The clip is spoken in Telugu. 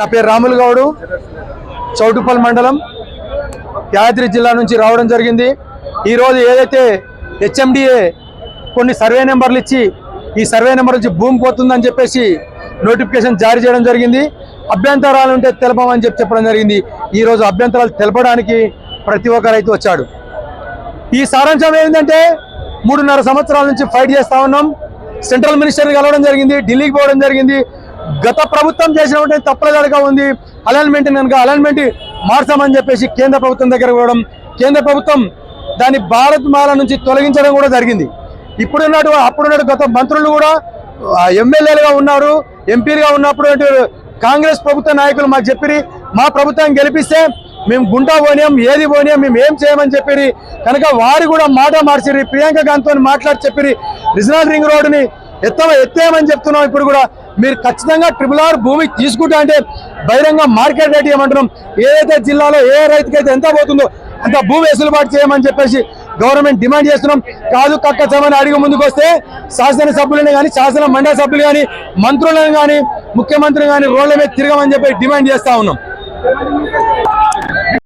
నా పేరు రాములు గౌడు. చౌటుపల్ మండలం. యాదాద్రి జిల్లా నుంచి రావడం జరిగింది. ఈరోజు ఏదైతే హెచ్ఎండిఏ కొన్ని సర్వే నెంబర్లు ఇచ్చి ఈ సర్వే నెంబర్ నుంచి భూమి పోతుందని చెప్పేసి నోటిఫికేషన్ జారీ చేయడం జరిగింది. అభ్యంతరాలు ఉంటే తెలపమని చెప్పి చెప్పడం జరిగింది. ఈరోజు అభ్యంతరాలు తెలపడానికి ప్రతి ఒక్క రైతు వచ్చాడు ఈ సారాంశం ఏంటంటే మూడున్నర సంవత్సరాల నుంచి ఫైట్ చేస్తా ఉన్నాం. సెంట్రల్ మినిస్టర్ని కలవడం జరిగింది ఢిల్లీకి పోవడం జరిగింది. గత ప్రభుత్వం చేసినటువంటి తప్పులగా ఉంది. అలైన్మెంట్ కనుక అలైన్మెంట్ మార్చామని చెప్పేసి కేంద్ర ప్రభుత్వం దగ్గర పోవడం కేంద్ర ప్రభుత్వం దాన్ని భారత్ మాల నుంచి తొలగించడం కూడా జరిగింది. ఇప్పుడున్నటు అప్పుడున్నట్టు గత మంత్రులు కూడా ఎమ్మెల్యేలుగా ఉన్నారు ఎంపీలుగా ఉన్నప్పుడు కాంగ్రెస్ ప్రభుత్వ నాయకులు మాకు చెప్పిరి మా ప్రభుత్వం గెలిపిస్తే మేము గుంటా పోనీయం ఏది పోనీయం మేము ఏం చేయమని చెప్పిరి కనుక వారు కూడా మాట మార్చిరి ప్రియాంక గాంధీతో మాట్లాడి చెప్పిరి రిజనల్ రింగ్ రోడ్డుని ఎత్త ఎత్తేయమని చెప్తున్నాం ఇప్పుడు కూడా. మీరు ఖచ్చితంగా ట్రిపుల్ ఆర్ భూమి తీసుకుంటా అంటే బహిరంగ మార్కెట్ రేట్ ఇవ్వమంటున్నాం. ఏదైతే జిల్లాలో ఏ రైతుకైతే ఎంత పోతుందో అంత భూమి వెసులుబాటు చేయమని చెప్పేసి గవర్నమెంట్ డిమాండ్ చేస్తున్నాం. కాదు కక్క చమని అడిగి ముందుకు వస్తే శాసనసభ్యులను కానీ శాసన మండలి సభ్యులు కానీ మంత్రులను కానీ ముఖ్యమంత్రిని కానీ రోడ్ల మీద తిరగమని చెప్పి డిమాండ్ చేస్తా ఉన్నాం.